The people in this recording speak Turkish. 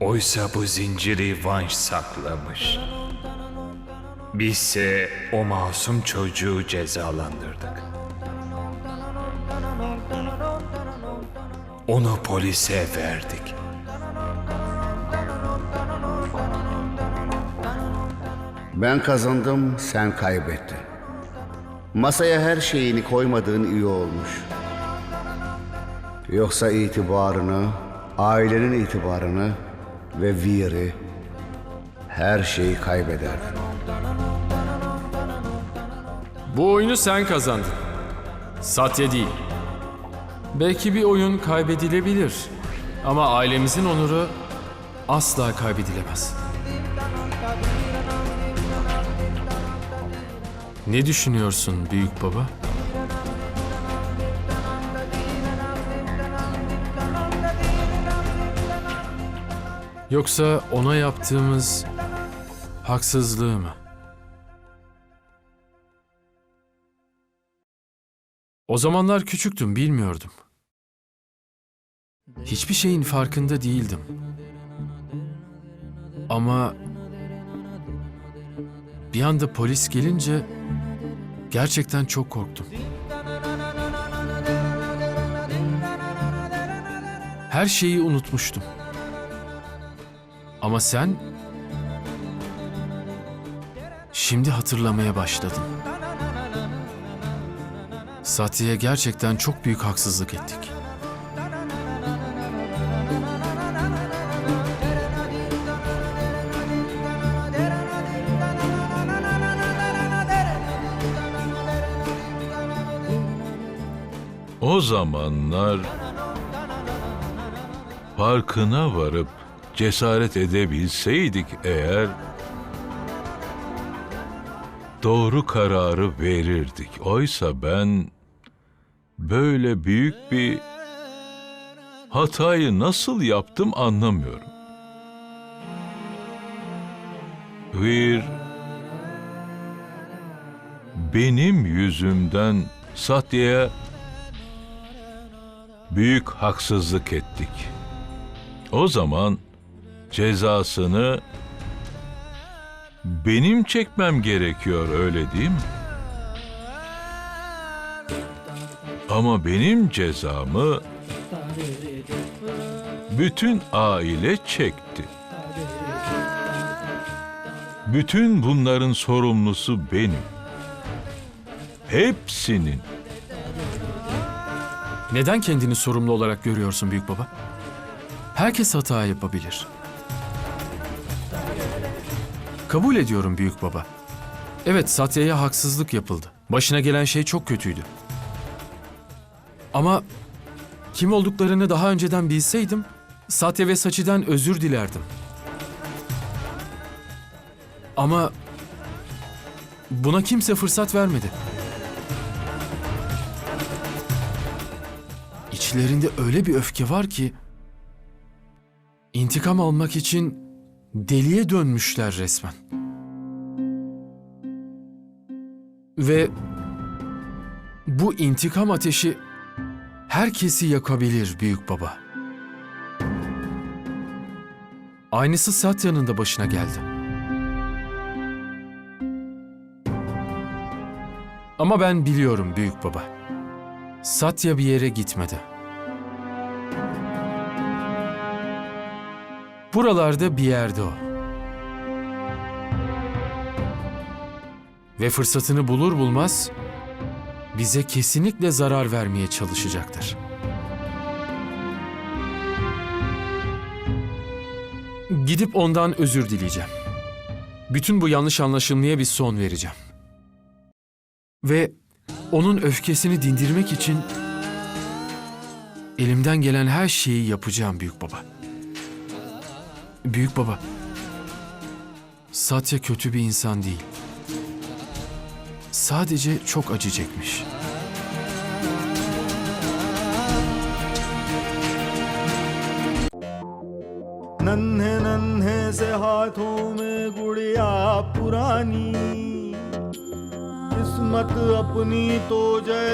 Oysa bu zinciri Vanş saklamış. Bizse o masum çocuğu cezalandırdık. Onu polise verdik. Ben kazandım, sen kaybettin. Masaya her şeyini koymadığın iyi olmuş. Yoksa itibarını, ailenin itibarını ve Vir'i her şeyi kaybederdin. Bu oyunu sen kazandın. Satya değil. Belki bir oyun kaybedilebilir. Ama ailemizin onuru asla kaybedilemez. Ne düşünüyorsun büyük baba? Yoksa ona yaptığımız haksızlığı mı? O zamanlar küçüktüm, bilmiyordum. Hiçbir şeyin farkında değildim. Ama bir anda polis gelince gerçekten çok korktum. Her şeyi unutmuştum. Ama sen şimdi hatırlamaya başladın. Satya'ya gerçekten çok büyük haksızlık ettik. O zamanlar farkına varıp cesaret edebilseydik eğer doğru kararı verirdik. Oysa ben böyle büyük bir hatayı nasıl yaptım anlamıyorum. Vir benim yüzümden Satya'ya büyük haksızlık ettik. O zaman cezasını benim çekmem gerekiyor öyle değil mi? Ama benim cezamı bütün aile çekti. Bütün bunların sorumlusu benim. Hepsinin. Neden kendini sorumlu olarak görüyorsun büyük baba? Herkes hata yapabilir. Kabul ediyorum büyük baba. Evet Satya'ya haksızlık yapıldı. Başına gelen şey çok kötüydü. Ama kim olduklarını daha önceden bilseydim Satya ve Saçi'den özür dilerdim. Ama buna kimse fırsat vermedi. İçlerinde öyle bir öfke var ki intikam almak için deliye dönmüşler resmen. Ve bu intikam ateşi herkesi yakabilir büyük baba. Aynısı Satya'nın da başına geldi. Ama ben biliyorum büyük baba. Satya bir yere gitmedi. Buralarda bir yerde o. Ve fırsatını bulur bulmaz bize kesinlikle zarar vermeye çalışacaktır. Gidip ondan özür dileyeceğim. Bütün bu yanlış anlaşılmaya bir son vereceğim. Ve onun öfkesini dindirmek için elimden gelen her şeyi yapacağım büyük baba. Büyük baba. Satya kötü bir insan değil. Sadece çok acı çekmiş. नन्हे नन्हे से हाथों में गुड़िया पुरानी किस्मत मत अपनी तो जैसे